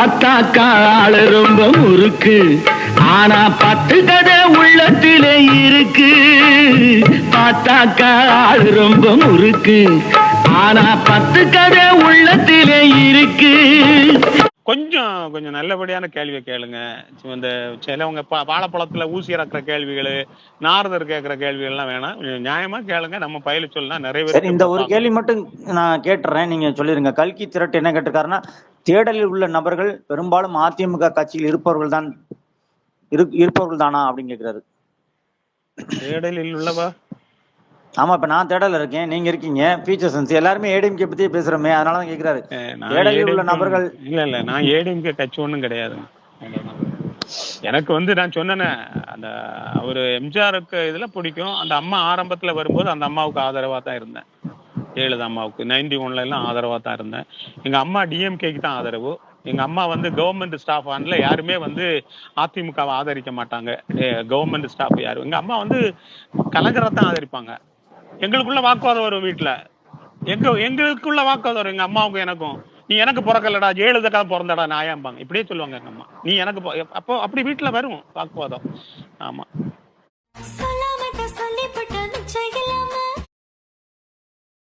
அத்தாக்கா ஆளு ரொம்ப முறுக்கு. ஆனா பத்து கதை உள்ளத்திலே இருக்கு. பார்த்தாக்கா ஆளு ரொம்ப முறுக்கு. ஆனா பத்து கதை உள்ளத்திலே இருக்கு. கொஞ்சம் கொஞ்சம் நல்லபடியான கேள்வியை கேளுங்க. இந்த சிலவங்க பா வாழைப்பழத்துல ஊசி இறக்குற கேள்விகள் நாரதர் கேட்குற கேள்விகள் எல்லாம் வேணாம். கொஞ்சம் நியாயமா கேளுங்க. நம்ம பயில சொல்லலாம் நிறைய பேர் சரி இந்த ஒரு கேள்வி மட்டும் நான் கேட்டுறேன். நீங்க சொல்லிருங்க. கல்கி திரட்டு என்ன கேட்டிருக்காருன்னா தேடலில் உள்ள நபர்கள் பெரும்பாலும் அதிமுக கட்சியில் இருப்பவர்கள் தான் இருப்பவர்கள் தானா அப்படின்னு கேக்குறாரு தேடலில் உள்ளவா? ஆமா இப்ப நான் தேடல இருக்கேன் நீங்க இருக்கீங்க ஃபீச்சர் சென்ஸ் எல்லாருமே ஏடிஎம்கே பத்தியே பேசுறோமே அதனால தான் கேக்குறாரு தேடலில் உள்ள நபர்கள் இல்ல இல்ல நான் ஏடிஎம்கே கட்சி ஒண்ணும் கிடையாது எனக்கு வந்து நான் சொன்னேனே அந்த அவரு எம்ஜிஆருக்கு இதுல பிடிக்கும் அந்த அம்மா ஆரம்பத்துல வரும்போது அந்த அம்மாவுக்கு ஆதரவா தான் இருந்தேன். ஜெயலலிதா அம்மாவுக்கு நைன்டி ஒன்ல எல்லாம் ஆதரவா தான் இருந்தேன். எங்க அம்மா டிஎம்கேக்கு தான் ஆதரவு. எங்க அம்மா வந்து கவர்மெண்ட் ஸ்டாஃப் ஆன்ல யாருமே வந்து அதிமுகவை ஆதரிக்க மாட்டாங்க. கவர்மெண்ட் ஸ்டாஃப் யாரும் எங்க அம்மா வந்து கலைஞரை தான் ஆதரிப்பாங்க. எங்களுக்குள்ள வாக்குவாதம் வரும் வீட்டுல எங்க எங்களுக்குள்ள வாக்குவாதம் வரும். எங்க அம்மாவுக்கும் எனக்கும். நீ எனக்கு பிறக்கலடா. ஜெயலலிதா பிறந்தடா ஏம்பாங்க இப்படியே சொல்லுவாங்க எங்க அம்மா. நீ எனக்கு அப்போ அப்படி வீட்டுல வரும் வாக்குவாதம். ஆமா.